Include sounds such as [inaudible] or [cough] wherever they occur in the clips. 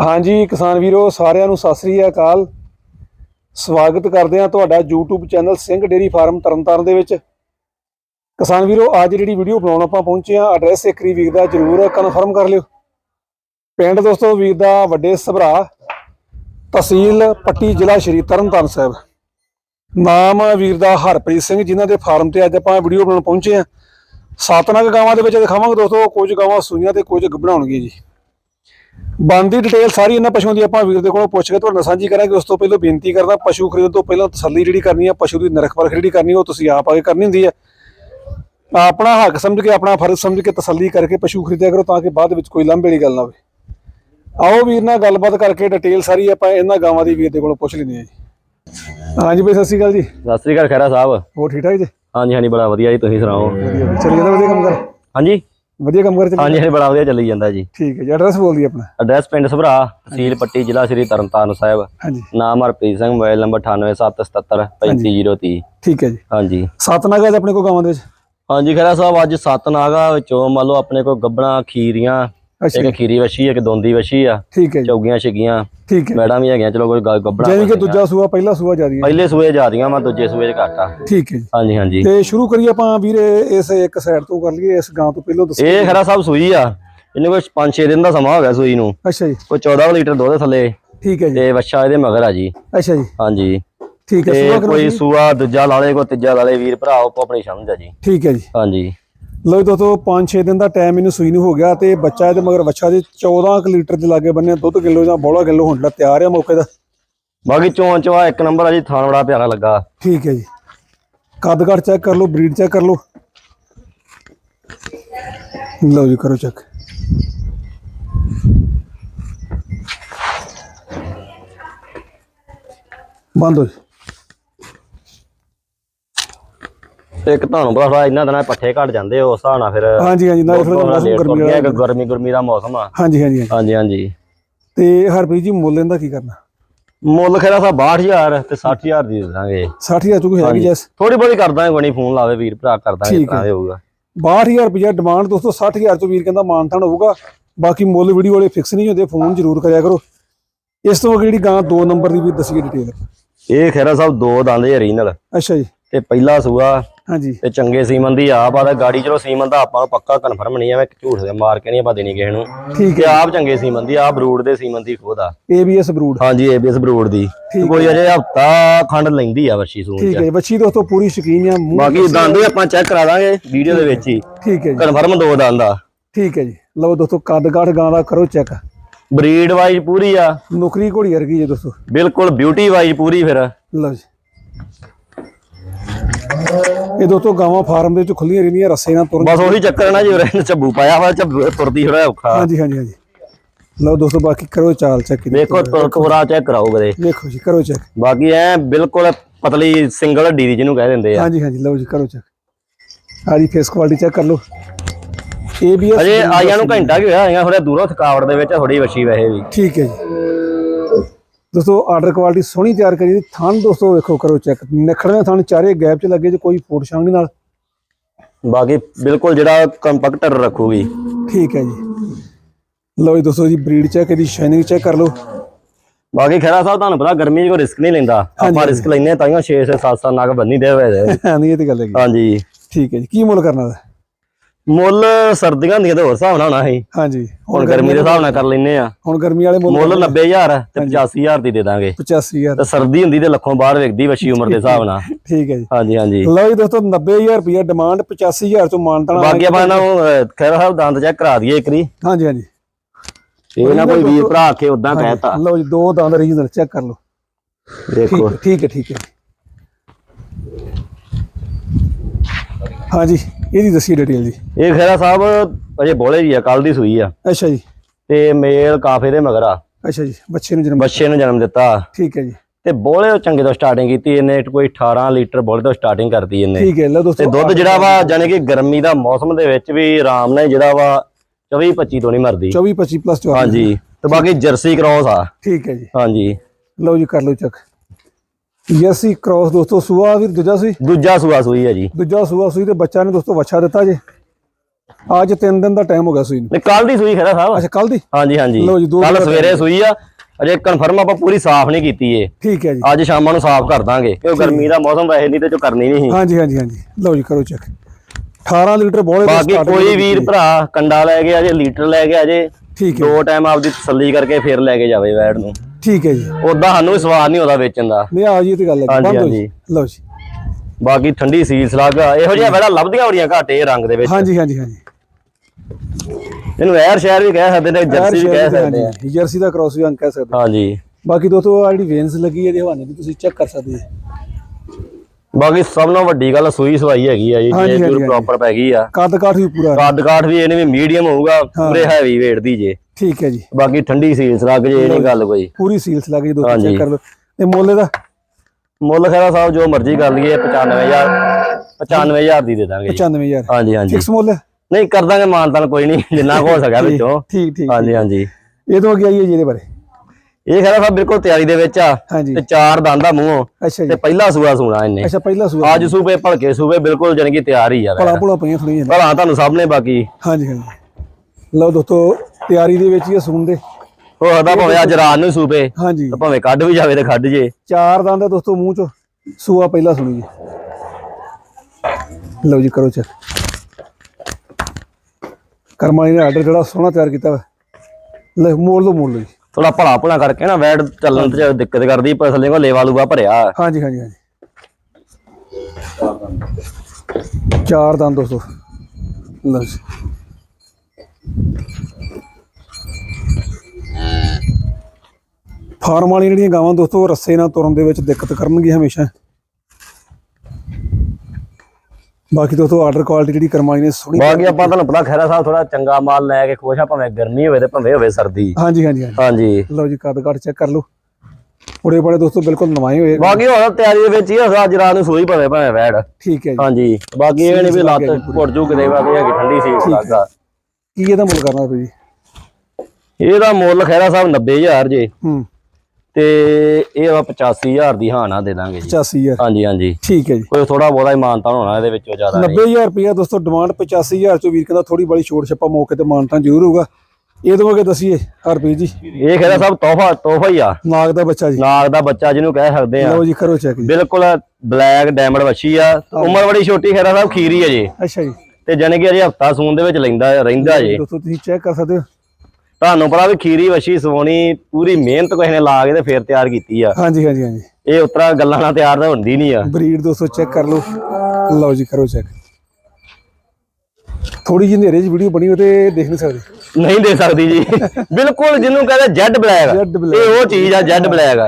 ਹਾਂਜੀ, ਕਿਸਾਨ ਵੀਰੋ, ਸਾਰਿਆਂ ਨੂੰ ਸਤਿ ਸ੍ਰੀ ਅਕਾਲ। ਸਵਾਗਤ ਕਰਦੇ ਹਾਂ ਤੁਹਾਡਾ YouTube channel Singh dairy farm Tarn Taran ਦੇ ਵਿੱਚ। ਕਿਸਾਨ ਵੀਰੋ, ਅੱਜ ਜਿਹੜੀ ਵੀਡੀਓ ਬਣਾਉਣ ਆਪਾਂ ਪਹੁੰਚੇ ਹਾਂ ਐਡਰੈਸ ਇੱਕਰੀ ਵੀਰ ਦਾ ਜਰੂਰ ਕਨਫਰਮ ਕਰ ਲਿਓ। ਪਿੰਡ ਦੋਸਤੋ, ਵੀਰ ਦਾ ਵੱਡੇ ਸਭਰਾ, ਤਹਿਸੀਲ ਪੱਟੀ ਜ਼ਿਲ੍ਹਾ ਸ਼੍ਰੀ ਤਰਨਤਾਰਨ ਸਾਹਿਬ। ਨਾਮ ਵੀਰ ਦਾ ਹਰਪ੍ਰੀਤ ਸਿੰਘ, ਜਿਨ੍ਹਾਂ ਦੇ ਫਾਰਮ ਤੇ ਅੱਜ ਆਪਾਂ ਵੀਡੀਓ ਬਣਾਉਣ ਪਹੁੰਚੇ ਹਾਂ। ਸਤਨਾਗ ਗਾਵਾਂ ਦੇ ਵਿੱਚ ਦਿਖਾਵਾਂਗੇ ਦੋਸਤੋ, ਕੁਝ ਗਾਵਾਂ ਸੂਈਆਂ ਤੇ ਕੁਝ ਗੱਭਣਾਉਣਗੀਆਂ ਜੀ। ਬਣਦੀ ਡਿਟੇਲ ਸਾਰੀ ਇਹਨਾਂ ਪਸ਼ੂਆਂ ਦੀ ਆਪਾਂ ਵੀਰ ਦੇ ਕੋਲੋਂ ਪੁੱਛ ਕੇ ਤੁਹਾਡੇ ਨਾਲ ਸਾਂਝੀ ਕਰਾਂਗੇ। ਉਸ ਤੋਂ ਪਹਿਲਾਂ ਬੇਨਤੀ ਕਰਦਾ ਪਸ਼ੂ ਖਰੀਦਣ ਤੋਂ ਪਹਿਲਾਂ ਤਸੱਲੀ ਜਿਹੜੀ ਕਰਨੀ ਹੈ ਪਸ਼ੂ ਦੀ ਨਿਰਖ ਪਰਖ ਜਿਹੜੀ ਕਰਨੀ ਉਹ ਤੁਸੀਂ ਆਪ ਆ ਕੇ ਕਰਨੀ ਹੁੰਦੀ ਹੈ ਆਪਣਾ ਹੱਕ ਸਮਝ ਕੇ ਆਪਣਾ ਫਰਜ਼ ਸਮਝ ਕੇ ਤਸੱਲੀ ਕਰਕੇ ਪਸ਼ੂ ਖਰੀਦਿਆ ਕਰੋ ਤਾਂ ਕਿ ਬਾਅਦ ਵਿੱਚ ਕੋਈ ਲਾਂਭੇ ਵਾਲੀ ਗੱਲ ਨਾ ਹੋਵੇ। ਆਓ ਵੀਰ ਨਾਲ ਗੱਲਬਾਤ ਕਰਕੇ ਡਿਟੇਲ ਸਾਰੀ ਆਪਾਂ ਇਹਨਾਂ ਗਾਵਾਂ ਦੀ ਵੀਰ ਦੇ ਕੋਲੋਂ ਪੁੱਛ ਲੈਂਦੇ ਹਾਂ ਜੀ। ਹਾਂਜੀ ਬਈ ਸਤਿ ਸ਼੍ਰੀ ਅਕਾਲ ਜੀ। ਸਤਿ ਸ੍ਰੀ ਅਕਾਲ ਖੈਰਾ ਸਾਹਿਬ। ਹੋਰ ਠੀਕ ਠਾਕ ਜੀ? ਹਾਂਜੀ ਹਾਂਜੀ ਬੜਾ ਵਧੀਆ ਜੀ ਤੁਸੀਂ ਸੁਣਾਓ? ਵਧੀਆ ਚੱਲੀ ਜਾਂਦਾ ਵਧੀਆ ਕੰਮ ਕਰ। ਹਾਂਜੀ। ਵਧੀਆ ਕੰਮ ਕਰ ਚੱਲੀ ਹਾਂਜੀ ਹਾਂਜੀ ਬੜਾ ਵਧੀਆ ਚੱਲੀ ਜਾਂਦਾ ਜੀ। ਠੀਕ ਹੈ ਜੀ ਐਡਰੈਸ ਬੋਲ ਦੀ ਆਪਣਾ। ਐਡਰੈਸ ਪਿੰਡ ਸਭਰਾ ਤਹਿਸੀਲ ਪੱਟੀ ਜ਼ਿਲ੍ਹਾ ਸ੍ਰੀ ਤਰਨਤਾਰਨ ਸਾਹਿਬ। ਹਾਂਜੀ। ਨਾਮ ਹਰਪ੍ਰੀਤ ਸਿੰਘ ਮੋਬਾਈਲ ਨੰਬਰ 9877735030 ਠੀਕ ਹੈ ਜੀ। ਹਾਂਜੀ। ਸੱਤ ਨਾਗ ਆਪਣੇ ਕੋਲ ਗਾਵਾਂ ਦੇ ਵਿੱਚ? ਹਾਂਜੀ ਖੈਰਾ ਸਾਹਿਬ ਅੱਜ ਸੱਤ ਨਾਗਾ ਵਿੱਚੋਂ ਮੰਨ ਲਓ ਆਪਣੇ ਕੋਲ ਗੱਬਣਾ ਖੀਰੀਆਂ ਅੱਛਾ। ਇੱਕ ਖੀਰੀ ਵਛੀ ਇੱਕ ਦੋਂਦੀ ਵਛੀ ਆ। ਠੀਕ ਹੈ ਜੀ। ਚੌਗੀਆਂ ਛਿਗੀਆਂ। ਠੀਕ ਹੈ। ਮੈਡਾਂ ਵੀ ਹੈਗੀਆਂ ਚਲੋ ਕੋਈ ਗ- ਗੱਬਣਾ ਜਾਨੀ ਕਿ ਦੂਜਾ ਸੂਆ ਪਹਿਲਾ ਸੂਆ ਜਿਆਦੀ ਹੈ ਪਹਿਲੇ ਸੂਏ ਜ਼ਿਆਦੀਆਂ ਵਾ ਦੂਜੇ ਸੂਏ ਚ ਘੱਟ ਠੀਕ ਹੈ ਜੀ। ਹਾਂਜੀ ਹਾਂਜੀ। ਤੇ ਸ਼ੁਰੂ ਕਰੀਏ ਆਪਾਂ ਵੀਰੇ ਇਸ ਇੱਕ ਸਾਈਡ ਤੋਂ ਕਰ ਲਈਏ ਇਸ ਗਾਂ ਤੋਂ ਪਹਿਲਾਂ ਦੱਸੋ। ਇਹ ਖੈਰਾ ਸਾਹਿਬ ਸੂਈ ਆ। ਇਹਨੂੰ ਕੋਈ 5-6 ਦਿਨ ਦਾ ਸਮਾਂ ਹੋ ਗਿਆ ਸੂਈ ਨੂੰ। ਅੱਛਾ ਜੀ। ਕੋਈ 14 ਲੀਟਰ ਦੁੱਧ ਥੱਲੇ। ਠੀਕ ਹੈ ਜੀ। ਤੇ ਵੱਛਾ ਇਹਦੇ ਮਗਰ ਆ ਜੀ। ਅੱਛਾ ਜੀ। ਹਾਂਜੀ। ਠੀਕ ਹੈ ਸੂਆ ਕੋਈ ਸੂਆ ਦੂਜਾ ਲਾਲੇ ਕੋ ਤੀਜਾ ਲਾਲੇ ਵੀਰ ਭਰਾ ਆਪੋ ਆਪਣੀ ਸਮਝ ਆ ਜੀ। ਠੀਕ ਹੈ ਜੀ। ਹਾਂਜੀ। ਜੀ ਦੋਸਤੋ 5-6 ਦਿਨ ਦਾ ਟਾਈਮ ਇਹਨੂੰ ਸੂਈ ਨੂੰ ਹੋ ਗਿਆ ਤੇ ਬੱਚਾ ਇਹਦੇ ਮਗਰ ਵੱਛਾ ਦੇ 14 ਕੁ ਲੀਟਰ ਦੇ ਲਾਗੇ ਬੰਨੇ ਦੁੱਧ ਕਿਲੋ ਜਾਂ ਬੋਲਾ ਕਿਲੋ ਹੋਣ ਦਾ ਤਿਆਰ ਹੈ ਮੌਕੇ ਦਾ। ਬਾਕੀ ਚੋਣ ਚਵਾ ਇੱਕ ਨੰਬਰ ਆ ਜੀ ਥਾਣ ਬੜਾ ਪਿਆਰਾ ਲੱਗਾ। ਠੀਕ ਹੈ ਜੀ। ਕੱਦ ਘੜ ਚੈੱਕ ਕਰ ਲਓ ਬਰੀਡ ਚੈੱਕ ਕਰ ਲਓ। ਲਓ ਜੀ ਕਰੋ ਚੈੱਕ ਬੰਦ ਹੋ ਜੀ ਤੇ ਇੱਕ ਤੁਹਾਨੂੰ ਪਤਾ ਥੋੜਾ ਇਹਨਾਂ ਦਿਨਾਂ ਪੱਠੇ ਘਟ ਜਾਂਦੇ ਉਸ ਹਿਸਾਬ ਨਾਲ ਫਿਰ ਹਾਂਜੀ ਹਾਂਜੀ ਨਾਲ ਮੌਸਮ ਲੇਟ ਗਰਮੀ ਗਰਮੀ ਗੁਰਮੀ ਦਾ ਮੌਸਮ ਆ। ਹਾਂਜੀ ਹਾਂਜੀ ਹਾਂਜੀ। ਹਾਂਜੀ ਤੇ ਹਰਪ੍ਰੀਤ ਜੀ ਮੁੱਲ ਇਹਦਾ ਕੀ ਕਰਨਾ? ਮੁੱਲ ਖੇਰਾ ਸਾਹਿਬ 62000 ਤੇ 60000 ਦੀ ਦੇ ਦਾਂਗੇ। 60000 ਚੁੱਕ ਹੈਗੀ ਜੈਸ? ਥੋੜੀ ਬਹੁਤੀ ਕਰ ਦਾਂਗੇ ਕੋਈ ਫੋਨ ਲਾਵੇ ਵੀਰ ਭਰਾ ਕਰ ਦਾਂਗੇ ਠੀਕ ਇਤਨਾ ਦੇ ਹੋਊਗਾ। 62000 ਰੁਪਇਆ ਡਿਮਾਂਡ ਦੋਸਤੋ 60000 ਤੋਂ ਵੀਰ ਕਹਿੰਦਾ ਮਾਨਤਾਨ ਹੋਊਗਾ। ਬਾਕੀ ਮੁੱਲ ਵੀਡੀਓ ਵਾਲੇ ਫਿਕਸ ਨਹੀਂ ਹੁੰਦੇ ਫੋਨ ਜ਼ਰੂਰ ਕਰਿਆ ਕਰੋ। ਇਸ ਤੋਂ ਜਿਹੜੀ ਗਾਂ 2 ਨੰਬਰ ਦੀ ਵੀ ਦੱਸੀਏ ਡਿਟੇਲ ਇਹ ਖੇਰਾ ਸਾਹਿਬ ਦੋ ਦੰਦ ਓਰੀਜਨਲ ਅੱਛਾ ਜੀ। ਤੇ ਪਹਿਲਾ ਸੂਆ ਹਾਂਜੀ। ਤੇ ਚੰਗੇ ਸੀਮਨ ਦੀ ਆਪ ਆ ਤਾਂ ਗਾੜੀ ਚਲੋ ਸੀਮਨ ਦਾ ਆਪਾਂ ਨੂੰ ਪੱਕਾ ਕਨਫਰਮ ਨਹੀਂ ਐਵੇਂ ਝੂਠ ਦੇ ਮਾਰ ਕੇ ਨਹੀਂ ਆਪਾਂ ਦੇਣੀ ਕਿਸੇ ਨੂੰ। ਠੀਕ ਤੇ ਆਪ ਚੰਗੇ ਸੀਮਨ ਦੀ ਆਪ ਬਰੂਡ ਦੇ ਸੀਮਨ ਦੀ ਖੁਦ ਆ। ABS ਬਰੂਡ ਹਾਂਜੀ ਏਬੀਐਸ ਬਰੂਡ ਦੀ। ਕੋਈ ਅਜੇ ਹਫਤਾ ਖੰਡ ਲੈਂਦੀ ਆ ਵੱਛੀ ਸੂਣ ਠੀਕ ਹੈ ਬੱਚੀ ਦੋਸਤੋ ਪੂਰੀ ਸ਼ਕੀਨ ਆ ਬਾਕੀ ਦੰਦ ਆਪਾਂ ਚੈੱਕ ਕਰਾ ਦਾਂਗੇ ਵੀਡੀਓ ਦੇ ਵਿੱਚ ਹੀ। ਠੀਕ ਹੈ ਜੀ। ਕਨਫਰਮ ਦੋ ਦੰਦ ਆ। ਠੀਕ ਹੈ ਜੀ। ਲਓ ਦੋਸਤੋ ਕੱਦ ਕਾਠ ਗਾਂ ਦਾ ਕਰੋ ਚੈੱਕ ਬਰੀਡ ਵਾਈਜ਼ ਪੂਰੀ ਆ। ਨੌਕਰੀ ਘੋੜੀ ਵਰਗੀ ਜੀ ਦੋਸਤੋ। ਬਿਲਕੁਲ ਬਿਊਟੀ ਵਾਈਜ਼ ਪੂਰੀ ਫਿਰ। ਲਓ ਜੀ। ਇਹ ਦੋਸਤੋ ਗਾਵਾਂ ਫਾਰਮ ਦੇ ਵਿੱਚ ਖੁੱਲੀਆਂ ਰਹਿੰਦੀਆਂ ਰੱਸੇ ਨਾਲ ਤੁਰਨ ਬਸ ਉਹੀ ਚੱਕਰ ਨਾ ਜੀ ਉਹਨੇ ਝੱਬੂ ਪਾਇਆ ਵਾ ਝੱਬੂ ਤੁਰਦੀ ਥੋੜਾ ਔਖਾ। ਹਾਂਜੀ ਹਾਂਜੀ ਹਾਂਜੀ। ਲਓ ਦੋਸਤੋ ਬਾਕੀ ਕਰੋ ਚਾਲ ਚੈੱਕ ਵੇਖੋ ਤੁਰ ਚੈੱਕ ਕਰਾਓ ਕਦੇ ਵੇਖੋ ਜੀ ਕਰੋ ਚੈੱਕ। ਬਾਕੀ ਐ ਬਿਲਕੁਲ ਪਤਲੀ ਸਿੰਗਲ ਹੱਡੀ ਦੀ ਜਿਹਨੂੰ ਕਹਿ ਦਿੰਦੇ ਆ। ਹਾਂਜੀ ਹਾਂਜੀ ਲਓ ਜੀ ਕਰੋ ਚੈੱਕ। ਆਦੀ ਫੇਸ ਕੁਆਲਿਟੀ ਚੈੱਕ ਕਰ ਲਓ। ABS ਅਜੇ ਆਈਆਂ ਨੂੰ ਘੰਟਾ ਕੀ ਹੋਇਆ ਆਈਆਂ ਥੋੜਾ ਦੂਰੋਂ ਥਕਾਵਟ ਦੇ ਵਿੱਚ ਥੋੜੀ ਵੱਛੀ ਵੈਸੇ ਵੀ। ਠੀਕ ਹੈ ਜੀ। ਦੋਸਤੋ ਆਰਡਰ ਕੁਆਲਿਟੀ ਸੋਹਣੀ ਤਿਆਰ ਕਰੀ ਦੀ ਥਣ ਦੋਸਤੋ ਵੇਖੋ ਕਰੋ ਚੈੱਕ ਨਿਖੜਵੇਂ ਥਣ ਚਾਰੇ ਗੈਪ ਚ ਲੱਗੇ ਜੇ ਕੋਈ ਫੋਟ ਛਾਂਗ ਨਹੀਂ ਨਾਲ। ਬਾਕੀ ਬਿਲਕੁਲ ਜਿਹੜਾ ਕੰਪੈਕਟਰ ਰੱਖੂਗੀ। ਠੀਕ ਹੈ ਜੀ। ਲਓ ਜੀ ਦੋਸਤੋ ਜੀ ਬਰੀਡ ਚੈੱਕ ਇਹਦੀ ਸ਼ਾਈਨਿੰਗ ਚੈੱਕ ਕਰ ਲਓ। ਬਾਕੀ ਖੈਰਾ ਸਾਹਿਬ ਤੁਹਾਨੂੰ ਪਤਾ ਗਰਮੀ 'ਚ ਕੋਈ ਰਿਸਕ ਨਹੀਂ ਲੈਂਦਾ। ਆਪਾਂ ਰਿਸਕ ਲੈਨੇ ਤਾਂ 6 6 7 7 ਨਗ ਬੰਨੀ ਦੇ ਹੋਏ ਨੇ। [laughs] ਨਹੀਂ ਇਹ ਤੇ ਗੱਲ ਹੈਗੀ। ਹਾਂਜੀ। ਠੀਕ ਹੈ ਜੀ ਕੀ ਮੁੱਲ ਕਰਨਾ ਦਾ ਮੁੱਲ ਸਰਦੀਆਂ ਦੀਆਂ ਤਾਂ ਹੋਰ ਹਿਸਾਬ ਨਾਲ ਹੋਣਾ ਸੀ। ਹਾਂਜੀ ਹੁਣ ਗਰਮੀ ਦੇ ਹਿਸਾਬ ਨਾਲ ਕਰ ਲੈਨੇ ਆ। ਹੁਣ ਗਰਮੀ ਵਾਲੇ ਮੁੱਲ ਮੁੱਲ 90000 ਤੇ 85000 ਦੀ ਦੇ ਦਾਂਗੇ। 85000 ਤੇ ਸਰਦੀ ਹੁੰਦੀ ਤੇ ਲੱਖੋਂ ਬਾਹਰ ਵੇਖਦੀ ਵੱਛੀ ਉਮਰ ਦੇ ਹਿਸਾਬ ਨਾਲ। ਠੀਕ ਹੈ ਜੀ। ਹਾਂਜੀ ਹਾਂਜੀ। ਲਓ ਜੀ ਦੋਸਤੋ 90000 ਰੁਪਇਆ ਡਿਮਾਂਡ 85000 ਚੋਂ ਮਾਨਤਾਣਾ ਬਾਕੀ ਆਪਾਂ ਇਹਨਾਂ ਨੂੰ। ਖੈਰਾ ਸਾਹਿਬ ਦੰਦ ਚੈੱਕ ਕਰਾ ਦਈਏ ਇੱਕ ਰੀ ਹਾਂਜੀ ਹਾਂਜੀ। ਇਹ ਨਾ ਕੋਈ ਵੀਰ ਭਰਾ ਆਖੇ ਉਦਾਂ ਕਹਿਤਾ। ਲਓ ਜੀ ਦੋ ਦੰਦ ਰੀਜਨਲ ਚੈੱਕ ਕਰ ਲਓ। ਦੇਖੋ। ਠੀਕ ਹੈ ਠੀਕ ਹੈ। ਹਾਂਜੀ। ਇਹਦੀ ਦੱਸੀ ਡਿਟੇਲ ਜੀ। ਇਹ ਖੈਰਾ ਸਾਹਿਬ ਅਜੇ ਬੋਲੇ ਜੀ ਆ ਕੱਲ ਦੀ ਸੂਈ ਆ। ਅੱਛਾ ਜੀ। ਤੇ ਮੇਲ ਕਾਫੇ ਦੇ ਮਗਰ ਆ। ਅੱਛਾ ਜੀ ਬੱਚੇ ਨੂੰ ਜਨਮ ਬੱਚੇ ਨੂੰ ਜਨਮ ਦਿੱਤਾ। ਠੀਕ ਹੈ ਜੀ। ਤੇ ਬੋਲੇ ਚੰਗੇ ਤੋਂ ਸਟਾਰਟਿੰਗ ਕੀਤੀ ਇਹਨੇ ਕੋਈ 18 ਲੀਟਰ ਬੋਲੇ ਤੋਂ ਸਟਾਰਟਿੰਗ ਕਰਦੀ ਇਹਨੇ। ਠੀਕ ਹੈ ਲਓ ਤੇ ਦੋਸਤੋ ਦੁੱਧ ਜਿਹੜਾ ਵਾ ਜਾਨੀ ਕਿ ਗਰਮੀ ਦਾ ਮੌਸਮ ਦੇ ਵਿੱਚ ਵੀ ਆਰਾਮ ਨਾਲ ਜਿਹੜਾ ਵਾ 24 25 ਤੋਂ ਨਹੀਂ ਮਰਦੀ। 24 25 ਪਲੱਸ 24 ਹਾਂਜੀ। ਤੇ ਬਾਕੀ ਜਰਸੀ ਕ੍ਰੋਸ ਆ। ਠੀਕ ਹੈ ਜੀ। ਹਾਂਜੀ। ਲਓ ਜੀ ਕਰ ਲਓ ਚੈੱਕ ਯੈਸੀ ਕ੍ਰਾਸ ਦੋਸਤੋ ਸੂਆ ਵੀ ਦੂਜਾ ਸੀ ਦੂਜਾ ਸੂਆ ਸੂਈ ਹੈ ਜੀ। ਦੂਜਾ ਸੂਆ ਸੂਈ ਤੇ ਬੱਚਾ ਨੇ ਦੋਸਤੋ ਵੱਛਾ ਦਿੱਤਾ ਜੇ। ਅੱਜ 3 ਦਿਨ ਦਾ ਟਾਈਮ ਹੋ ਗਿਆ ਸੂਈ ਨੂੰ। ਕੱਲ ਦੀ ਸੂਈ ਖੜਾ ਸਾਹਿਬ? ਅੱਛਾ ਕੱਲ ਦੀ? ਹਾਂਜੀ ਹਾਂਜੀ। ਲਓ ਜੀ, ਦੋ ਕੱਲ ਸਵੇਰੇ ਸੂਈ ਆ। ਅਜੇ ਕਨਫਰਮ ਆਪਾਂ ਪੂਰੀ ਸਾਫ਼ ਨਹੀਂ ਕੀਤੀ ਏ ਠੀਕ ਹੈ ਜੀ। ਅੱਜ ਸ਼ਾਮਾਂ ਨੂੰ ਸਾਫ਼ ਕਰ ਦਾਂਗੇ। ਕਿਉਂ ਗਰਮੀ ਦਾ ਮੌਸਮ ਵੈਸੇ ਨਹੀਂ ਤੇ ਜੋ ਕਰਨੀ ਨਹੀਂ ਸੀ। ਹਾਂਜੀ ਹਾਂਜੀ ਹਾਂਜੀ। ਲਓ ਜੀ ਕਰੋ ਚੈੱਕ 18 ਲੀਟਰ ਬੋਲੇ ਬਾਕੀ ਕੋਈ ਵੀਰ ਭਰਾ ਕੰਡਾ ਲੈ ਕੇ ਅਜੇ ਲੀਟਰ ਲੈ ਕੇ ਅਜੇ ਠੀਕ ਹੈ ਦੋ ਟਾਈਮ ਆਪਦੀ ਤਸੱਲੀ ਕਰਕੇ ਫਿਰ ਲੈ ਕੇ ਜਾਵੇ ਵੈੜ ਨੂੰ। ਠੀਕ ਹੈ ਜੀ। ਉਦਾਂ ਸਾਨੂੰ ਵੀ ਸਵਾਦ ਨਹੀਂ ਉਹਦਾ ਵੇਚਣ ਦਾ। ਨਹੀਂ ਆ ਜੀ ਇਹ ਤੇ ਗੱਲ ਹੈ। ਹਾਂਜੀ, ਬੰਦ ਹੋ ਜੀ। ਲਓ ਜੀ। ਬਾਕੀ ਠੰਡੀ ਸੀਲ ਸਲਾਗ ਇਹੋ ਜਿਹਾ ਵੈੜਾ ਲੱਭਦੀਆਂ ਬੜੀਆਂ ਘੱਟ ਇਹ ਰੰਗ ਦੇ ਵਿੱਚ। ਹਾਂਜੀ ਹਾਂਜੀ ਹਾਂਜੀ। ਇਹਨੂੰ ਐਰ ਸ਼ਹਿਰ ਵੀ ਕਹਿ ਸਕਦੇ ਨੇ ਜਰਸੀ ਵੀ ਕਹਿ ਸਕਦੇ ਆ ਜਰਸੀ ਦਾ ਕ੍ਰਾਸ ਵੀ ਅੰਕ ਕਹਿ ਸਕਦੇ ਹਾਂਜੀ। ਬਾਕੀ ਦੋਸਤੋ ਆ ਜਿਹੜੀ ਵੇਨਸ ਲੱਗੀ ਹੈ ਇਹਦੇ ਹਵਾਨੇ ਦੀ ਤੁਸੀਂ ਚੈੱਕ ਕਰ ਸਕਦੇ ਹੋ। ਬਾਕੀ ਸਭ ਤੋਂ ਵੱਡੀ ਗੱਲ ਸੂਈ ਸਵਾਈ ਹੈਗੀ ਆ ਜੀ ਹਾਂਜੀ, ਜੇ ਹਾਂਜੀ, ਪ੍ਰੋਪਰ ਪੈ ਗਈ ਆ। ਕੱਦ ਕਾਠ ਵੀ ਪੂਰਾ। ਕੱਦ ਕਾਠ ਵੀ ਇਹਨੇ ਵੀ ਮੀਡੀਅਮ ਹੋਊਗਾ ਪੂਰੇ ਹੈਵੀ weight ਦੀ ਜੇ। ਠੀਕ ਹੈ ਜੀ। ਬਾਕੀ ਠੰਡੀ ਸੀਲ ਸਲਾਗ ਜੇ ਇਹ ਨਹੀਂ ਗੱਲ ਕੋਈ। ਪੂਰੀ ਸੀਲਸ ਲੱਗ ਦੋਸਤੋ ਹਾਂਜੀ। ਚੈੱਕ ਕਰ ਲਓ। ਤੇ ਮੁੱਲ ਇਹਦਾ? ਮੁੱਲ ਖੈਰਾ ਸਾਹਿਬ ਜੋ ਮਰਜ਼ੀ ਕਰ ਲਈਏ 95000 95000 ਦੀ ਦੇ ਦਾਂਗੇ ਜੀ। 95000 ਹਾਂਜੀ ਹਾਂਜੀ। ਫਿਕਸ ਮੁੱਲ? ਨਹੀਂ ਕਰ ਦਾਂਗੇ ਮਾਨਤਾਨ ਕੋਈ ਨਹੀਂ ਜਿੰਨਾ ਹੋ ਸਕਿਆ ਵਿੱਚੋਂ। ਠੀਕ ਠੀਕ ਹਾਂਜੀ ਹਾਂਜੀ। ਇਹ ਤੋਂ ਅੱਗੇ ਆਈਏ ਜੀ ਇਹਦੇ ਬਾਰੇ। ਇਹ ਖੈਰਾ ਸਾਹਿਬ ਬਿਲਕੁਲ ਤਿਆਰੀ ਦੇ ਵਿੱਚ ਆ ਤੇ ਚਾਰ ਦੰਦ ਆ ਮੂੰਹੋਂ ਜੀ ਤੇ ਪਹਿਲਾ ਸੂਆ ਸੂਣਾ ਇਹਨੇ। ਅੱਛਾ ਪਹਿਲਾ ਸੂਆ ਅੱਜ ਸੂਬੇ ਭਲਕੇ ਸੂਬੇ ਬਿਲਕੁਲ ਜਾਣੀ ਕਿ ਤਿਆਰ ਹੀ ਆ ਭਲਾ ਭੁਲਾ ਪਈਆਂ ਥੋੜੀਆਂ ਨੇ ਭਲਾ ਤੁਹਾਨੂੰ ਸਭ ਨੇ ਬਾਕੀ। ਹਾਂਜੀ ਹਾਂਜੀ। ਲਓ ਦੋਸਤੋ ਤਿਆਰੀ ਦੇ ਵਿੱਚ ਹੀ ਸੂਣ ਦੇ। ਉਹ ਆਦਾ ਭਾਵੇਂ ਅੱਜ ਰਾਤ ਨੂੰ ਸੂਬੇ ਹਾਂਜੀ। ਭਾਵੇਂ ਕੱਢ ਵੀ ਜਾਵੇ ਤੇ ਕੱਢ ਜੇ। ਚਾਰ ਦੰਦ ਦੋਸਤੋ ਮੂੰਹ ਚੋਂ। ਸੂਆ ਪਹਿਲਾ ਸੁਣੀ ਜੀ। ਲਓ ਜੀ ਕਰੋ ਚੈੱਕ ਕਰਮਾਲੀ ਨੇ ਆਰਡਰ ਜਿਹੜਾ ਸੋਹਣਾ ਤਿਆਰ ਕੀਤਾ ਵਾ। ਲੈ ਮੋੜ ਲਓ ਮੋੜ ਲਓ ਜੀ। ਥੋੜਾ ਭਲਾ ਭਲਾ ਕਰਕੇ ਨਾ ਵੈੜ ਚੱਲਣ ਤੇ ਦਿੱਕਤ ਕਰਦੀ ਪਰ ਥੱਲੇ ਕੋ ਲੇਵਾ ਲੂਗਾ ਭਰਿਆ। ਹਾਂਜੀ ਹਾਂਜੀ ਹਾਂਜੀ। ਚਾਰ ਦੰਦ ਦੋਸਤੋ। ਲਓ ਜੀ। ਫਾਰਮ ਵਾਲੀਆਂ ਜਿਹੜੀਆਂ ਗਾਵਾਂ ਦੋਸਤੋ ਰੱਸੇ ਨਾਲ ਤੁਰਨ ਦੇ ਵਿੱਚ ਦਿੱਕਤ ਕਰਨਗੀਆਂ ਹਮੇਸ਼ਾ। ਬਾਕੀ ਦੋਸਤੋ ਆਰਡਰ ਕੁਆਲਿਟੀ ਜਿਹੜੀ ਕਰਮਾਲੀ ਨੇ ਸੋਹਣੀ ਬਾਕੀ ਆਪਾਂ ਤੁਹਾਨੂੰ ਪਤਾ ਖੈਰਾ ਸਾਹਿਬ ਥੋੜਾ ਚੰਗਾ ਮਾਲ ਲੈ ਕੇ ਖੁਸ਼ ਆ ਭਾਵੇਂ ਗਰਮੀ ਹੋਵੇ ਤੇ ਭਾਵੇਂ ਹੋਵੇ ਸਰਦੀ। ਹਾਂਜੀ ਹਾਂਜੀ ਹਾਂਜੀ। ਲਓ ਜੀ ਕੱਦ ਕੱਟ ਚੈੱਕ ਕਰ ਲਓ। ਉੜੇ ਬੜੇ ਦੋਸਤੋ ਬਿਲਕੁਲ ਨਵਾਏ ਹੋਏ ਬਾਕੀ ਹੋਰ ਤਿਆਰੀ ਦੇ ਵਿੱਚ ਹੀ ਆ, ਅੱਜ ਰਾਤ ਨੂੰ ਸੋਈ ਭਾਵੇਂ ਭਾਵੇਂ ਵੈੜ। ਠੀਕ ਹੈ ਜੀ। ਹਾਂਜੀ। ਬਾਕੀ ਇਹ ਨਹੀਂ ਵੀ ਲੱਤ ਘੁੱਟ ਜੂ ਕਿਤੇ ਬਾਕੀ ਹੈਗੀ ਠੰਡੀ ਸੀ ਲੱਗਾ ਕੀ ਇਹਦਾ ਮੁੱਲ ਕਰਨਾ ਜੀ ਇਹਦਾ ਮੁੱਲ ਖੈਰਾ ਸਾਹਿਬ 90000 ਜੇ। ਹੂੰ। ਤੇ ਇਹ ਆ 85000 ਦੀ ਹਾਨਾ ਦੇ ਦਾਂਗੇ ਜੀ। 85000 ਹਾਂਜੀ ਹਾਂਜੀ। ਠੀਕ ਹੈ ਜੀ। ਕੋਈ ਥੋੜਾ ਬਹੁਤਾ ਇਮਾਨਤਾ ਹੋਣਾ ਇਹਦੇ ਵਿੱਚੋਂ ਜ਼ਿਆਦਾ ਨਹੀਂ। 90000 ਰੁਪਇਆ ਦੋਸਤੋ ਡਿਮਾਂਡ 85000 ਚੋਂ ਵੀਰ ਕਹਿੰਦਾ ਥੋੜੀ ਬੜੀ ਛੋਟ ਛੱਪਾ ਮੌਕੇ ਤੇ ਮਾਨਤਾਂ ਜ਼ਰੂਰ ਹੋਊਗਾ। ਇਹ ਅੱਗੇ ਦਸੀਏ ਹਰਪ੍ਰੀਤ ਜੀ। ਇਹ ਖੈਰਾ ਸਾਹਿਬ ਤੋਹਫਾ ਤੋਹਫਾ ਹੀ ਆ। ਨਾਗ ਦਾ ਬੱਚਾ ਜੀ। ਨਾਗ ਦਾ ਬੱਚਾ ਜਿਹਨੂੰ ਕਹਿ ਸਕਦੇ ਆ। ਲਓ ਜੀ ਕਰੋ ਚੈੱਕ ਬਿਲਕੁਲ ਬਲੈਕ ਡਾਇਮੰਡ ਵੱਛੀ ਆ। ਉਮਰ ਬੜੀ ਛੋਟੀ ਖੈਰਾ ਸਾਹਿਬ ਖੀਰੀ ਹੈ ਜੀ। ਅੱਛਾ ਜੀ। ਤੇ ਜਾਣੀ ਕਿ ਅਜੇ ਹਫਤਾ ਸੂਣ ਦੇ ਵਿੱਚ ਲੈਂਦਾ ਰਹਿੰਦਾ ਜੇ। ਦੋਸਤੋ ਤੁਸੀਂ ਚੈੱਕ ਕਰ ਸਕਦੇ ਹੋ। ਤੁਹਾਨੂੰ ਪਤਾ ਵੀ ਖੀਰੀ ਵੱਛੀ ਸਵਾਉਣੀ ਪੂਰੀ ਮਿਹਨਤ ਕਿਸੇ ਨੇ ਲਾ ਕੇ ਤੇ ਫੇਰ ਤਿਆਰ ਕੀਤੀ ਆ। ਹਾਂਜੀ ਹਾਂਜੀ ਹਾਂਜੀ। ਇਹ ਉਤਰਾ ਗੱਲਾਂ ਨਾਲ ਤਿਆਰ ਤਾਂ ਹੁੰਦੀ ਨਹੀਂ ਆ। ਬਰੀਡ ਦੋਸਤੋ ਚੈੱਕ ਕਰ ਲਓ। ਲਓ ਜੀ ਕਰੋ ਚੈੱਕ ਥੋੜੀ ਜਿਹੀ ਹਨੇਰੇ 'ਚ ਵੀਡੀਓ ਬਣੀ ਹੋ ਤੇ ਦੇਖ ਨਹੀਂ ਸਕਦੇ। ਨਹੀਂ ਦੇ ਸਕਦੀ ਜੀ। ਬਿਲਕੁਲ ਜਿਹਨੂੰ ਕਹਿੰਦੇ ਜੈਡ ਬਲੈਕ। ਇਹ ਉਹ ਚੀਜ਼ ਆ ਜੈਡ ਬਲੈਕ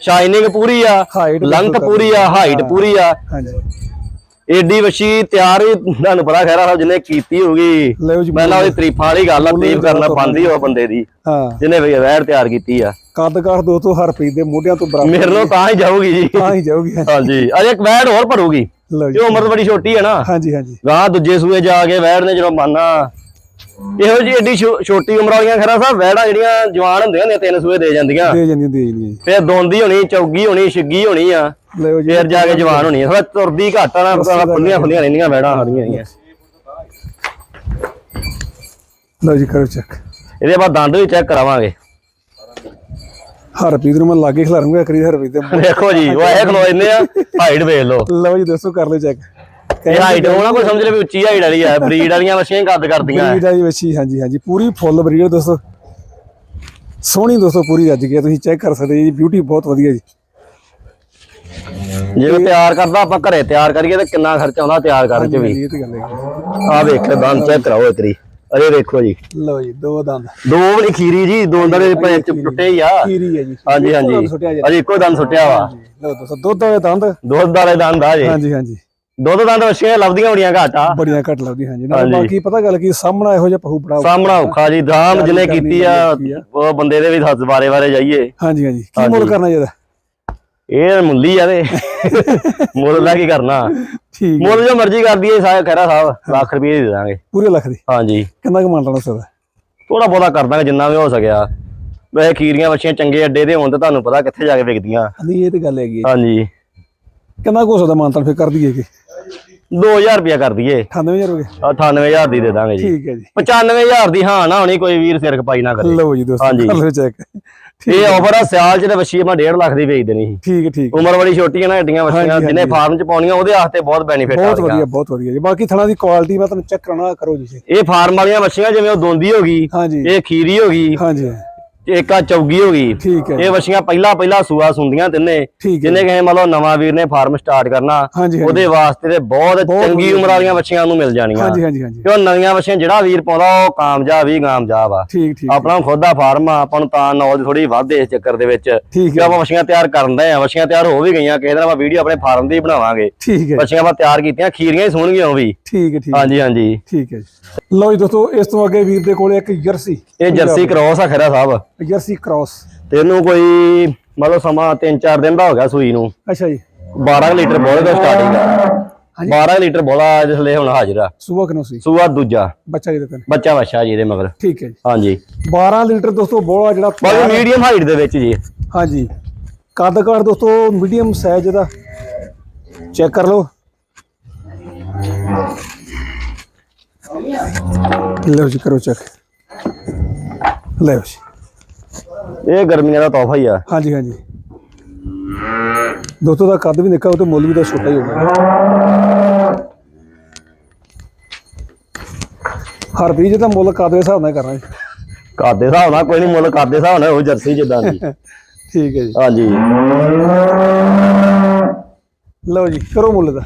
ਸ਼ਾਈਨਿੰਗ ਪੂਰੀ ਆ ਲੰਗਤ ਪੂਰੀ ਆ ਹਾਈਟ ਪੂਰੀ ਆ। ਹਾਂਜੀ। ਏਡੀ ਵੱਛੀ ਤਿਆਰ ਤੁਹਾਨੂੰ ਪਤਾ ਖੈਰਾ ਸਾਹਿਬ ਜਿਹਨੇ ਕੀਤੀ ਹੋਗੀ ਨਾ ਉਹਦੀ ਤਰੀਫਾਂ ਵਾਲੀ ਗੱਲ ਆ ਤਾਰੀਫ ਕਰਨਾ ਬੰਦੀ ਹੋ ਬੰਦੇ ਦੀ ਹਾਂ। ਜਿਹਨੇ ਵੀ ਵੈਰ ਤਿਆਰ ਕੀਤੀ ਆ। ਕੱਦ ਕਾਠ ਦੋਸਤੋ ਹਰਪ੍ਰੀਤ ਦੇ ਮੋਢਿਆਂ ਤੋਂ ਬਰਾਬਰ ਮੇਰੇ ਨੂੰ ਤਾਂ ਹੀ ਜਾਊਗੀ ਜੀ। ਤਾਂ ਹੀ ਜਾਊਗੀ। ਹਾਂਜੀ ਅਜੇ ਇੱਕ ਵੈੜ ਹੋਰ ਭਰੂਗੀ। ਜੀ। ਉਮਰ ਬੜੀ ਛੋਟੀ ਹੈ ਨਾ। ਹਾਂਜੀ ਹਾਂਜੀ। ਗਾਂ ਦੂਜੇ ਸੂਏ ਜਾ ਕੇ ਵੈੜ ਨੇ ਜਦੋਂ ਮੰਨਾ ਇਹੋ ਜੀ ਏਡੀ ਛੋਟੀ ਉਮਰ ਵਾਲੀਆਂ ਖਰਾ ਸਾਹਿਬ ਵੈੜਾਂ ਜਿਹੜੀਆਂ ਜਵਾਨ ਹੁੰਦੀਆਂ ਨੇ ਤਿੰਨ ਸੂਏ ਦੇ ਜਾਂਦੀਆਂ। ਦੇ ਜਾਂਦੀ ਦੇ ਜਾਂਦੀ ਫਿਰ ਦੋਂਦੀ ਹੋਣੀ ਚੌਗੀ ਹੋਣੀ ਛਿੱਗੀ ਹੋਣੀ ਆ। ਲਓ ਜੀ। ਫਿਰ ਜਾ ਕੇ ਜਵਾਨ ਹੋਣੀ ਆ। ਥੋੜਾ ਤੁਰਦੀ ਘੱਟ ਆ ਨਾ ਖੁੱਲੀਆਂ ਖੁੱਲੀਆਂ ਰਹਿੰਦੀਆਂ ਵੈੜਾਂ ਸਾਰੀਆਂ ਹੈਗੀਆਂ ਲਓ ਜੀ ਕਰੋ ਚੈੱਕ ਇਹਦੇ ਬਾਅਦ ਦੰਦ ਵੀ ਚੈੱਕ ਕਰਾਵਾਂਗੇ। ਹਰਪ੍ਰੀਤ ਨੂੰ ਮੈਂ ਲਾਗੇ ਖਿਲਾਰੂੰਗਾ ਕਰੀ ਹਰਪ੍ਰੀਤ ਦੇ। ਦੇਖੋ ਜੀ ਉਹ ਇਹ ਖਲੋ ਇੰਨੇ ਆ ਹਾਈਟ ਵੇਖ ਲਓ। ਲਓ ਜੀ ਦੋਸਤੋ ਕਰ ਲਓ ਚੈੱਕ ਇਹ ਹਾਈਟ ਹੋਣਾ ਕੋਈ ਸਮਝ ਲੈ ਵੀ ਉੱਚੀ ਹਾਈਟ ਵਾਲੀ ਆ [laughs] ਬਰੀਡ ਵਾਲੀਆਂ ਮੱਛੀਆਂ ਹੀ ਕੱਦ ਕਰਦੀਆਂ। ਬਰੀਡ ਜੀ ਵੱਛੀ ਹਾਂਜੀ ਹਾਂਜੀ ਪੂਰੀ ਫੁੱਲ ਬਰੀਡ ਦੋਸਤੋ ਸੋਹਣੀ ਦੋਸਤੋ ਪੂਰੀ ਰੱਜ ਗਈ ਤੁਸੀਂ ਚੈੱਕ ਕਰ ਸਕਦੇ ਜੀ ਬਿਊਟੀ ਬਹੁਤ ਵਧੀਆ ਜੀ। ਜੇ ਉਹ ਤਿਆਰ ਕਰਦਾ ਆਪਾਂ ਘਰੇ ਤਿਆਰ ਕਰੀਏ ਤੇ ਕਿੰਨਾ ਖਰਚਾ ਆਉਂਦਾ ਤਿਆਰ ਕਰਨ ਚ ਵੀ। ਇਹ ਤੇ ਗੱਲ ਹੈ ਵੇਖ ਦੰਦ ਚੈੱਕ ਕਰਾਓ ਇੱਕ ਵਾਰੀ। ਅਰੇ ਦੇਖੋ ਜੀ। ਲਓ ਜੀ ਦੋ ਦੰਦ। ਦੋ ਵਾਲੀ ਖੀਰੀ ਜੀ ਦੋ ਦੰਦ ਦੇ ਪੈਰ ਚ ਟੁੱਟੇ ਹੀ ਆ। ਕੀਰੀ ਹੈ ਜੀ। ਹਾਂਜੀ ਹਾਂਜੀ। ਅਜੇ ਇੱਕੋ ਦੰਦ ਸੁੱਟਿਆ ਵਾ। ਲਓ ਦੋਸਤੋ ਦੁੱਧ ਵਾਲੇ ਦੰਦ? ਦੁੱਧ ਵਾਲੇ ਦੰਦ ਆ ਜੇ। ਹਾਂਜੀ ਹਾਂਜੀ। ਦੁੱਧ ਦੰਦ ਵਛੀਆਂ ਲੱਭਦੀਆਂ ਬੜੀਆਂ ਘੱਟ ਆ। ਬੜੀਆਂ ਘੱਟ ਲੱਗਦੀ ਹਾਂਜੀ। ਨਾਲ। ਬਾਕੀ ਪਤਾ ਗੱਲ ਕੀ ਸਾਹਮਣਾ ਇਹੋ ਜਿਹਾ ਪਹੂ ਬੜਾ ਸਾਹਮਣਾ ਔਖਾ ਜੀ। ਦਾਮ ਜਿਹਨੇ ਕੀਤੀ ਆ। ਉਹ ਬੰਦੇ ਦੇ ਵੀ ਹੱਥ ਬਾਰੇ ਬਾਰੇ ਜਾਈਏ। ਹਾਂਜੀ ਹਾਂਜੀ। ਕੀ ਮੁੱਲ ਕਰਨਾ ਚਾਹੀਦਾ ਇਹ ਮੁੱਲੀ ਆ ਤੇ। [laughs] ਮੁੱਲ ਦਾ ਕੀ ਕਰਨਾ? ਠੀਕ ਮੁੱਲ ਜੋ ਮਰਜ਼ੀ ਕਰ ਦਈਏ ਸਾਰਾ ਖੈਰਾ ਸਾਹਿਬ ਲੱਖ ਰੁਪਏ ਦੇ ਦਾਂਗੇ। ਪੂਰੇ ਲੱਖ ਦੀ? ਹਾਂਜੀ। ਕਿੰਨਾ ਕੁ ਮੰਨ ਲੈਣਾ ਸਕਦਾ ਥੋੜਾ ਬਹੁਤਾ ਕਰ ਦਾਂਗੇ ਜਿੰਨਾ ਵੀ ਹੋ ਸਕਿਆ। ਵੈਸੇ ਖੀਰੀਆਂ ਵੱਛੀਆਂ ਚੰਗੇ ਅੱਡੇ ਦੇ ਹੋਣ ਤੇ ਤੁਹਾਨੂੰ ਪਤਾ ਕਿੱਥੇ ਜਾ ਕੇ ਵਿਕਦੀਆਂ। ਨਹੀਂ ਇਹ ਤੇ ਗੱਲ ਹੈਗੀ। ਹਾਂਜੀ। ਕਿੰਨਾ ਕੁ ਹੋ ਸਕਦਾ ਮਾਨਤਾਨ ਫਿਰ ਕਰ ਦਈਏ ਕਿ? 2000 ਰੁਪਇਆ ਕਰ ਦਈਏ। 98000 ਹੋ ਗਏ? 98000 ਦੀ ਦੇ ਦਾਂਗੇ ਜੀ। ਠੀਕ ਹੈ ਜੀ। 95000 ਦੀ ਹਾਂ ਨਾ ਹੋਣੀ ਕੋਈ ਵੀਰ ਸਿਰ ਖਪਾਈ ਨਾ ਕਰੇ। ਲਓ ਜੀ ਦੋਸਤੋ ਹਾਂਜੀ। ਕਰ ਲਓ ਚੈੱਕ ਇਹ ਆਫਰ ਆ ਸਿਆਲ ਚ ਤੇ ਵੱਛੀ ਆਪਾਂ 1.5 ਲੱਖ ਦੀ ਵੇਚ ਦੇਣੀ ਸੀ। ਠੀਕ ਠੀਕ। ਉਮਰ ਬੜੀ ਛੋਟੀ ਹੈ ਨਾ ਏਡੀਆਂ ਵੱਛੀਆਂ ਜਿਹਨੇ। ਫਾਰਮ ਚ ਪਾਉਣੀਆਂ ਉਹਦੇ ਵਾਸਤੇ ਬਹੁਤ ਬੈਨੀਫਿਟ ਆ ਬਹੁਤ ਵਧੀਆ ਬਹੁਤ ਵਧੀਆ ਜੀ। ਬਾਕੀ ਥਣਾ ਦੀ ਕੁਆਲਿਟੀ ਮੈਂ ਤੁਹਾਨੂੰ ਚੈੱਕ ਕਰਾਉਣਾ ਕਰੋ ਜੀ। ਇਹ ਫਾਰਮ ਵਾਲੀਆਂ ਵੱਛੀਆਂ ਜਿਵੇਂ ਉਹ ਦੋਂਦੀ ਹੋ ਗਈ ਹਾਂਜੀ। ਇਹ ਖੀਰੀ ਹੋ ਗਈ ਹਾਂਜੀ। ਇੱਕ ਆ ਚੌਗੀ ਹੋ ਗਈ। ਠੀਕ ਹੈ ਜੀ, ਇਹ ਵੱਛੀਆਂ ਪਹਿਲਾ ਪਹਿਲਾ ਸੂਆ ਸੁੰਦੀਆਂ ਤਿੰਨੇ। ਜਿਹਨੇ ਕਹੇ ਮੰਨ ਲਓ ਨਵਾਂ ਵੀਰ ਨੇ ਫਾਰਮ ਸਟਾਰਟ ਕਰਨਾ ਉਹਦੇ ਵਾਸਤੇ ਤੇ ਬਹੁਤ ਚੰਗੀ। ਉਮਰ ਵਾਲੀਆਂ ਵੱਛੀਆਂ ਨੂੰ ਮਿਲ ਜਾਣੀਆਂ। ਹਾਂਜੀ ਹਾਂਜੀ ਹਾਂਜੀ। ਕਿਉਂ ਨਵੀਆਂ ਵੱਛੀਆਂ ਜਿਹੜਾ ਵੀਰ ਪਾਉਂਦਾ ਉਹ ਕਾਮਯਾਬ ਹੀ ਕਾਮਯਾਬ ਆ। ਆਪਣਾ ਖੁਦ ਦਾ ਫਾਰਮ ਆ ਆਪਾਂ ਨੂੰ ਤਾਂ ਨੌਲੇਜ ਥੋੜੀ ਵੱਧ ਇਸ ਚੱਕਰ ਦੇ ਵਿੱਚ। ਕਿ ਆਪਾਂ ਮੱਛੀਆਂ ਤਿਆਰ ਕਰਨ ਦੇ ਆ ਮੱਛੀਆਂ ਤਿਆਰ ਹੋ ਵੀ ਗਈਆਂ ਕਿਸੇ ਦਿਨ ਆਪਾਂ ਵੀਡੀਓ ਆਪਣੇ ਫਾਰਮ ਦੀ ਬਣਾਵਾਂਗੇ। ਮੱਛੀਆਂ ਆਪਾਂ ਤਿਆਰ ਕੀਤੀਆਂ ਖੀਰੀਆਂ ਹੀ ਸੋਹਣਗੀਆਂ ਉਹ ਵੀ। ਠੀਕ ਹੈ ਠੀਕ ਹਾਂਜੀ ਹਾਂਜੀ। ਠੀਕ ਹੈ ਜੀ। ਲਓ ਜੀ ਦੋਸਤੋ ਇਸ ਤੋਂ ਅੱਗੇ ਵੀਰ ਦੇ ਕੋਲ ਇੱਕ ਜਰਸੀ। ਇਹ ਜਰਸੀ ਕ੍ਰੋਸ ਆ ਖਰਾ ਸਾਹਿਬ। Jersey cross. ਤੇ ਇਹਨੂੰ ਕੋਈ ਮਤਲਬ ਸਮਾਂ 3-4 ਦਿਨ ਦਾ ਹੋ ਗਿਆ ਸੂਈ ਨੂੰ। ਅੱਛਾ ਜੀ। 12 ਲੀਟਰ ਬੋਲੇ ਦਾ ਸਟਾਰਟਿੰਗ ਹਾਂਜੀ। 12 ਲੀਟਰ ਬੋਲਾ ਜਿਸ ਲਈ ਹੁਣ ਹਾਜ਼ਰ ਆ। ਸੂਆ ਕਿਨੋ ਸੀ? ਸੂਆ ਦੂਜਾ। ਬੱਚਾ ਜੀ ਦਿੱਤਾ ਬੱਚਾ ਵੱਛਾ ਜੀ ਇਹਦੇ ਮਗਰ। ਠੀਕ ਹੈ ਜੀ। ਹਾਂਜੀ। 12 ਲੀਟਰ ਦੋਸਤੋ ਬੋਲਾ ਜਿਹੜਾ ਬਾਕੀ ਮੀਡੀਅਮ ਹਾਈਟ ਦੇ ਵਿੱਚ ਜੀ। ਹਾਂਜੀ। ਕੱਦ ਕਾਠ ਦੋਸਤੋ ਮੀਡੀਅਮ ਸਾਈਜ਼ ਦਾ ਚੈੱਕ ਕਰ ਲਓ। ਲਓ ਜੀ ਕਰੋ ਚੈੱਕ ਲਓ ਜੀ। ਇਹ ਗਰਮੀਆਂ ਦਾ ਤੋਹਫਾ ਹੀ ਆ। ਹਾਂਜੀ ਹਾਂਜੀ। ਦੋਸਤੋ ਦਾ ਕੱਦ ਵੀ ਨਿੱਕਾ ਉਹ ਤੇ ਮੁੱਲ ਵੀ ਦਾ ਛੋਟਾ ਹੀ ਹੋਊਗਾ। ਹਰ ਬੀਜ ਦਾ ਮੁੱਲ ਕੱਦ ਦੇ ਹਿਸਾਬ ਨਾਲ ਕਰਨਾ ਜੀ। ਘਰ ਦੇ ਹਿਸਾਬ ਨਾਲ ਕੋਈ ਨਹੀਂ ਮੁੱਲ ਘਰ ਦੇ ਹਿਸਾਬ ਨਾਲ ਉਹ ਜਰਸੀ ਜਿੱਦਾਂ ਦੀ। ਠੀਕ ਹੈ ਜੀ। ਹਾਂਜੀ। ਲਓ ਜੀ ਕਰੋ ਮੁੱਲ ਦਾ।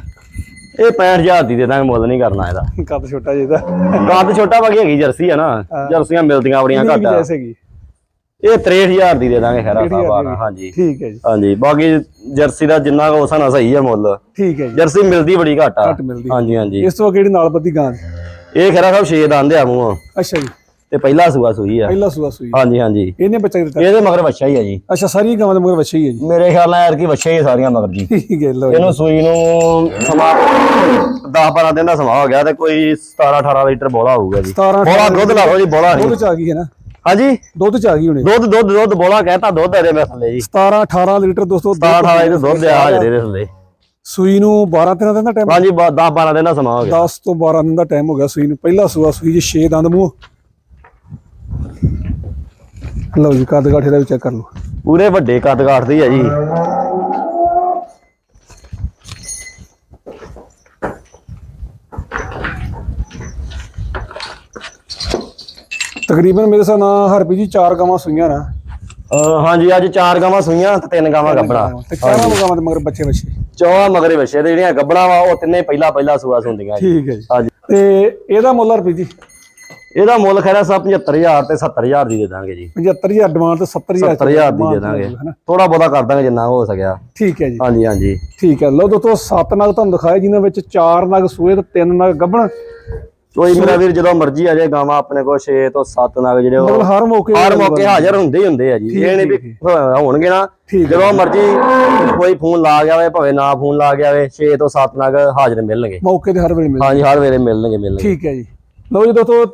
ਇਹ 65000 ਦੀ ਦੇ ਦਾਂਗੇ ਮੁੱਲ ਨਹੀਂ ਕਰਨਾ ਇਹਦਾ। ਕੱਦ ਛੋਟਾ ਜੀ ਦਾ ਕੱਦ ਛੋਟਾ ਬਾਕੀ ਹੈਗੀ ਜਰਸੀ ਆ ਨਾ। ਜਰਸੀਆਂ ਮਿਲਦੀਆਂ ਬੜੀਆਂ ਘੱਟ ਆ। ਇਹ 63000 ਦੀ ਦੇ ਦਾਂਗੇ ਖੈਰਾ 63,000 ਸਾਹਿਬ ਦੀ। ਹਾਂਜੀ। ਠੀਕ ਹੈ ਜੀ। ਹਾਂਜੀ ਬਾਕੀ ਜਰਸੀ ਦਾ ਜਿੰਨਾ ਕੋ ਉਸਾਂ ਸਹੀ ਆ ਮੁੱਲ ਠੀਕ ਹੈ ਜੀ। ਜਰਸੀ ਮਿਲਦੀ ਬੜੀ ਘੱਟ ਆ। ਹੈ। ਹਾਂਜੀ ਹਾਂਜੀ। ਇਸ ਤੋਂ ਜਿਹੜੀ ਨਾਲ ਬੱਦੀ ਗਾਂ? ਇਹ ਖੈਰਾ ਸਾਹਿਬ 6 ਦੰਦ ਆ ਮੂੰਹ। ਅੱਛਾ ਜੀ। ਤੇ ਪਹਿਲਾ ਸੂਆ ਸੂਈ ਆ। ਪਹਿਲਾ ਸੂਆ ਸੂਈ ਹਾਂਜੀ ਹਾਂਜੀ। ਇਹਨੇ ਬੱਚਾ ਦਿੱਤਾ? ਇਹਦੇ ਮਗਰ ਵੱਛਾ ਹੀ ਆ ਜੀ। ਅੱਛਾ ਸਾਰੀ ਗਾਵਾਂ ਦੇ ਮਗਰ ਵੱਛਾ ਹੀ ਹੈ ਜੀ। ਮੇਰੇ ਖਿਆਲ ਨਾਲ ਯਾਰ ਕੀ ਵੱਛਾ ਹੀ ਆ ਸਾਰੀਆਂ ਮਗਰ ਜੀ। ਠੀਕ ਹੈ ਜੀ। ਇਹਨੂੰ ਸੂਈ ਨੂੰ ਸਮਾਂ 10 12 ਦਿਨ ਦਾ ਸਮਾਂ ਹੋ ਗਿਆ ਤੇ ਕੋਈ 17 18 ਲੀਟਰ ਬੋਲਾ ਹੋਊਗਾ ਜੀ। 17 ਬੋਲਾ ਦੁੱਧ ਲਾ ਲਓ ਜੀ ਬੋਲਾ ਦੁੱਧ ਨਹੀਂ ਚ ਆ ਗਈ ਹੈ ਨਾ। ਹਾਂਜੀ। ਦੁੱਧ ਚ ਆ ਗਈ ਹੁਣੇ। ਦੁੱਧ ਦੁੱਧ ਦੁੱਧ ਬੋਲਾ ਕਹਿਤਾ ਦੁੱਧ ਇਹਦੇ ਮੈਂ ਥੱਲੇ ਜੀ। 17 18 ਲੀਟਰ ਦੋਸਤੋ 17 18 ਲੀਟਰ ਦੁੱਧ ਆ। ਦੇ ਥੱਲੇ। ਸੂਈ ਨੂੰ 12 13 ਦਿਨ ਦਾ ਟਾਈਮ ਹਾਂਜੀ 10 12 ਦਿਨ ਦਾ ਸਮਾਂ ਹੋ ਗਿਆ। 10 ਤੋਂ 12 ਦਿਨ ਦਾ ਟਾਈਮ ਹੋ ਗਿਆ ਸੂਈ ਨੂੰ। ਪਹਿਲਾ ਸੂਆ ਸੂਈ ਜੀ 6 ਦੰਦ ਮੂੰਹ। ਲਓ ਜੀ ਕੱਦ ਕਾਠੇ ਦਾ ਵੀ ਚੈੱਕ ਕਰ ਲਓ। ਪੂਰੇ ਵੱਡੇ ਕੱਦ ਕਾਟਦੀ ਆ ਜੀ। ਤਕਰੀਬਨ ਮੇਰੇ ਹਿਸਾਬ ਨਾਲ ਹਰਪੀ ਜੀ ਚਾਰ ਗਾਵਾਂ ਸੂਈਆਂ ਨਾ। ਅਹ ਹਾਂਜੀ ਅੱਜ ਚਾਰ ਗਾਵਾਂ ਸੂਈਆਂ ਤੇ ਤਿੰਨ ਗਾਵਾਂ ਗੱਬਣਾ ਤੇ ਚਾਰਾਂ ਗਾਵਾਂ ਦੇ ਮਗਰ ਬੱਚੇ ਬੱਚੇ। ਚੌਹਾਂ ਮਗਰੇ ਵੱਛੇ ਤੇ ਜਿਹੜੀਆਂ ਗੱਬਣਾ ਵਾ ਉਹ ਤਿੰਨੇ ਪਹਿਲਾ ਪਹਿਲਾ ਸੂਆ ਸੁੰਦੀਆਂ ਜੀ। ਠੀਕ ਹੈ ਜੀ। ਹਾਂਜੀ। ਤੇ ਇਹਦਾ ਮੁੱਲ ਹਰਪੀ ਜੀ? ਇਹਦਾ ਮੁੱਲ ਖੈਰਾ ਸਾਹਿਬ 75000 ਤੇ 70000 ਦੀ ਦੇ ਦਾਂਗੇ ਜੀ। 75000 ਡਿਮਾਂਡ ਤੇ 70000 70000 ਦੀ ਦੇ ਦਾਂਗੇ? ਥੋੜਾ ਬਹੁਤਾ ਕਰ ਦਾਂਗੇ ਜਿੰਨਾ ਹੋ ਸਕਿਆ। ਠੀਕ ਹੈ ਜੀ। ਹਾਂਜੀ ਹਾਂਜੀ। ਠੀਕ ਹੈ। ਲਓ ਦੋਸਤੋ ਸੱਤ ਨਗ ਤੁਹਾਨੂੰ ਦਿਖਾਏ ਜਿਨ੍ਹਾਂ ਵਿੱਚ ਚਾਰ ਨਗ ਸੂਏ ਤੇ ਤਿੰਨ ਨਗ ਗੱਭਣ ਕੋਈ ਮੇਰਾ ਵੀਰ ਜਦੋਂ ਮਰਜ਼ੀ ਆ ਜਾਏ ਗਾਵਾਂ ਆਪਣੇ ਕੋਲ 6 ਤੋਂ 7 ਨਗ ਜਿਹੜੇ ਉਹ ਹਰ ਮੌਕੇ ਹਰ ਮੌਕੇ ਹਾਜ਼ਰ ਹੁੰਦੇ ਹੀ ਹੁੰਦੇ ਆ ਜੀ। ਇਹ ਨਹੀਂ ਵੀ ਹੋਣਗੇ ਨਾ। ਜਦੋਂ ਮਰਜ਼ੀ ਕੋਈ ਫੋਨ ਲਾ ਗਿਆ ਹੋਵੇ ਭਾਵੇਂ ਨਾ ਫੋਨ ਲਾ ਗਿਆ ਹੋਵੇ 6 ਤੋਂ 7 ਨਗ ਹਾਜ਼ਰ ਮਿਲਣਗੇ। ਮੌਕੇ ਤੇ ਹਰ ਵੇਲੇ ਮਿਲਦੇ ਹਾਂਜੀ ਹਰ ਵੇਲੇ ਮਿਲਣਗੇ ਮਿਲਣਗੇ। ਠੀਕ ਹੈ ਜੀ। ਲਓ ਜੀ ਦੋਸਤੋ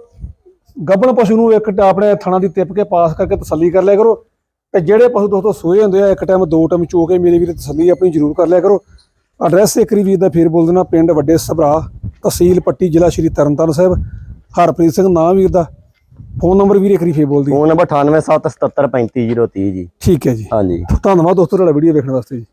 ਗੱਭਣ ਪਸ਼ੂ ਨੂੰ ਇੱਕ ਆਪਣੇ ਥਣਾ ਦੀ ਤਿਪ ਕੇ ਪਾਸ ਕਰਕੇ ਤਸੱਲੀ ਕਰ ਲਿਆ ਕਰੋ। ਤੇ ਜਿਹੜੇ ਪਸ਼ੂ ਦੋਸਤੋ ਸੋਏ ਹੁੰਦੇ ਆ ਇੱਕ ਟਾਈਮ ਦੋ ਟਾਈਮ ਚੋ ਕੇ ਮੇਰੇ ਵੀਰ ਤਸੱਲੀ ਆਪਣੀ ਜ਼ਰੂਰ ਕਰ ਲਿਆ ਕਰੋ। ਐਡਰੈਸ ਇੱਕ ਵਾਰੀ ਵੀਰ ਦਾ ਫੇਰ ਬੋਲ ਦੇਣਾ ਪਿੰਡ ਵੱਡੇ ਸਭਰਾ ਤਹਿਸੀਲ ਪੱਟੀ ਜ਼ਿਲ੍ਹਾ ਸ਼੍ਰੀ ਤਰਨਤਾਰਨ ਸਾਹਿਬ। ਹਰਪ੍ਰੀਤ ਸਿੰਘ ਨਾਂ ਵੀਰ ਦਾ। ਫੋਨ ਨੰਬਰ ਵੀਰ ਇੱਕ ਵਾਰੀ ਫੇਰ ਬੋਲ ਦੀ। ਫੋਨ ਨੰਬਰ 9877735030 ਜੀ। ਠੀਕ ਹੈ ਜੀ। ਹਾਂਜੀ। ਧੰਨਵਾਦ ਦੋਸਤੋ ਤੁਹਾਡਾ ਵੀਡੀਓ ਵੇਖਣ ਵਾਸਤੇ ਜੀ।